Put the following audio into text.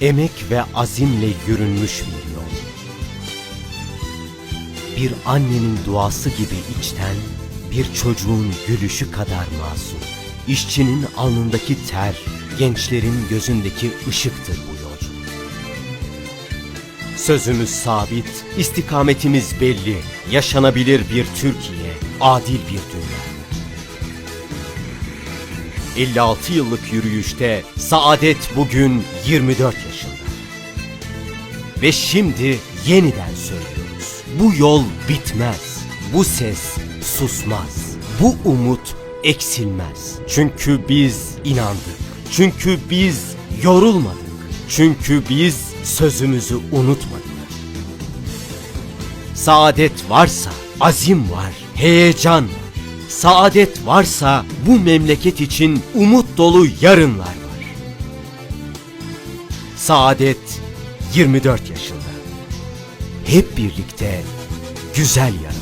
emek ve azimle yürünmüş bir yol. Bir annenin duası gibi içten, bir çocuğun gülüşü kadar masum. İşçinin alnındaki ter, gençlerin gözündeki ışıktır bu yolculuk. Sözümüz sabit, istikametimiz belli. Yaşanabilir bir Türkiye, adil bir dünya. 56 yıllık yürüyüşte Saadet bugün 24 yaşında. Ve şimdi yeniden söylüyoruz. Bu yol bitmez. Bu ses susmaz. Bu umut eksilmez. Çünkü biz inandık. Çünkü biz yorulmadık. Çünkü biz sözümüzü unutmadık. Saadet varsa azim var, heyecan. Saadet varsa bu memleket için umut dolu yarınlar var. Saadet 24 yaşında. Hep birlikte güzel yarın.